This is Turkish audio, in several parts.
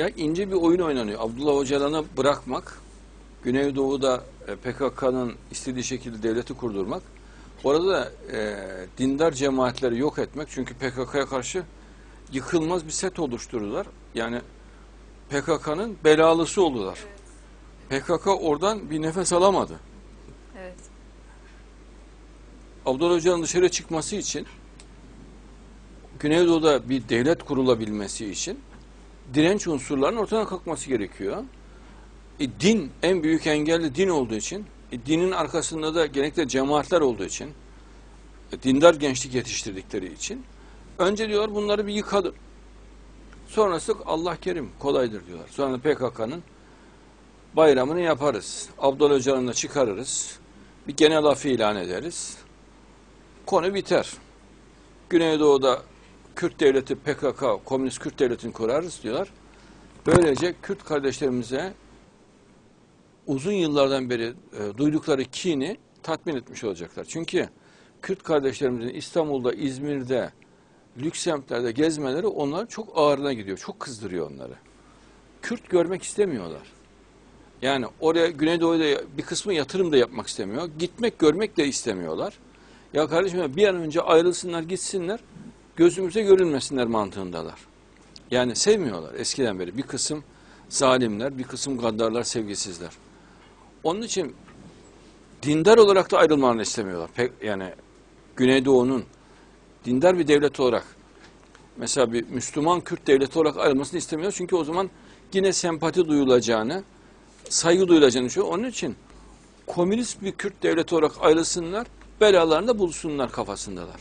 Ya ince bir oyun oynanıyor. Abdullah Öcalan'ı bırakmak, Güneydoğu'da e, PKK'nın istediği şekilde devleti kurdurmak, orada da e, dindar cemaatleri yok etmek. Çünkü PKK'ya karşı yıkılmaz bir set oluşturdular. Yani PKK'nın belalısı oldular. PKK oradan bir nefes alamadı. Evet. Abdullah Öcalan'ın dışarı çıkması için Güneydoğu'da bir devlet kurulabilmesi için direnç unsurlarının ortadan kalkması gerekiyor. E, din en büyük engelli din olduğu için, e, dinin arkasında da genellikle cemaatler olduğu için, e, dindar gençlik yetiştirdikleri için önce diyorlar bunları bir yıkalım. Sonrası Allah kerim, kolaydır diyorlar. Sonra PKK'nın bayramını yaparız. Abdullah Öcalan'ı da çıkarırız. Bir genel af ilan ederiz. Konu biter. Güneydoğu'da Kürt devleti PKK, Komünist Kürt devletini kurarız diyorlar. Böylece Kürt kardeşlerimize uzun yıllardan beri e, duydukları kini tatmin etmiş olacaklar. Çünkü Kürt kardeşlerimizin İstanbul'da, İzmir'de, lüks gezmeleri onlar çok ağırına gidiyor. Çok kızdırıyor onları. Kürt görmek istemiyorlar. Yani oraya Güneydoğu'da bir kısmı yatırım da yapmak istemiyor. Gitmek, görmek de istemiyorlar. Ya kardeşim bir an önce ayrılsınlar, gitsinler. Gözümüze görünmesinler mantığındalar. Yani sevmiyorlar eskiden beri. Bir kısım zalimler, bir kısım gaddarlar, sevgisizler. Onun için dindar olarak da ayrılmalarını istemiyorlar. Pek, yani Güneydoğu'nun dindar bir devlet olarak mesela bir Müslüman Kürt devleti olarak ayrılmasını istemiyor. Çünkü o zaman yine sempati duyulacağını, saygı duyulacağını düşünüyor. Onun için komünist bir Kürt devleti olarak ayrılsınlar, belalarında bulsunlar kafasındalar.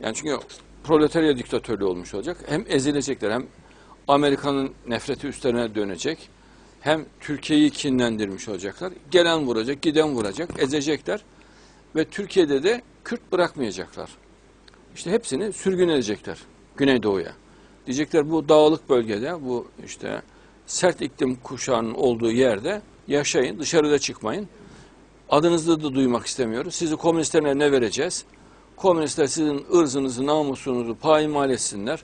Yani çünkü proletarya diktatörlüğü olmuş olacak. Hem ezilecekler hem Amerika'nın nefreti üstlerine dönecek. Hem Türkiye'yi kinlendirmiş olacaklar. Gelen vuracak, giden vuracak, ezecekler. Ve Türkiye'de de Kürt bırakmayacaklar. İşte hepsini sürgün edecekler Güneydoğu'ya. Diyecekler bu dağlık bölgede, bu işte sert iklim kuşağının olduğu yerde yaşayın, dışarıda çıkmayın. Adınızı da duymak istemiyoruz. Sizi komünistlerine ne vereceğiz? Komünistler sizin ırzınızı, namusunuzu payimal etsinler.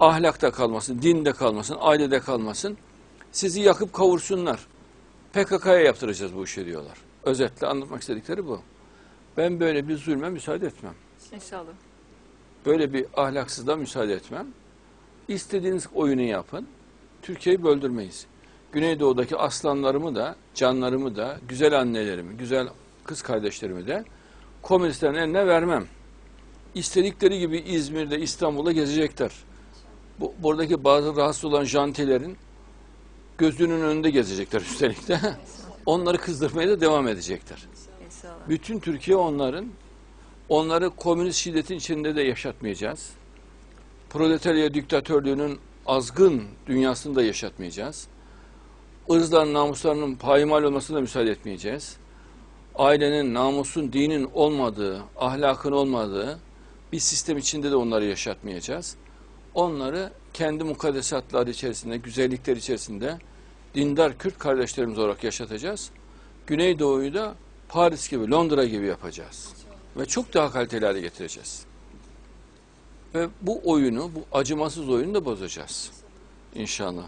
Ahlakta kalmasın, dinde kalmasın, ailede kalmasın. Sizi yakıp kavursunlar. PKK'ya yaptıracağız bu işi diyorlar. Özetle anlatmak istedikleri bu. Ben böyle bir zulme müsaade etmem. İnşallah. Böyle bir ahlaksızlığa müsaade etmem. İstediğiniz oyunu yapın. Türkiye'yi böldürmeyiz. Güneydoğu'daki aslanlarımı da, canlarımı da, güzel annelerimi, güzel kız kardeşlerimi de komünistlerin eline vermem. İstedikleri gibi İzmir'de, İstanbul'da gezecekler. Bu, buradaki bazı rahatsız olan jantilerin gözünün önünde gezecekler üstelik de. Onları kızdırmaya da devam edecekler. Bütün Türkiye onların, onları komünist şiddetin içinde de yaşatmayacağız. Proletarya diktatörlüğünün azgın dünyasını da yaşatmayacağız. Irzların, namuslarının payimal olmasına da müsaade etmeyeceğiz. Ailenin, namusun, dinin olmadığı, ahlakın olmadığı bir sistem içinde de onları yaşatmayacağız. Onları kendi mukaddesatları içerisinde, güzellikler içerisinde dindar Kürt kardeşlerimiz olarak yaşatacağız. Güneydoğu'yu da Paris gibi, Londra gibi yapacağız. Ve çok daha kaliteli hale getireceğiz. Ve bu oyunu, bu acımasız oyunu da bozacağız. İnşallah.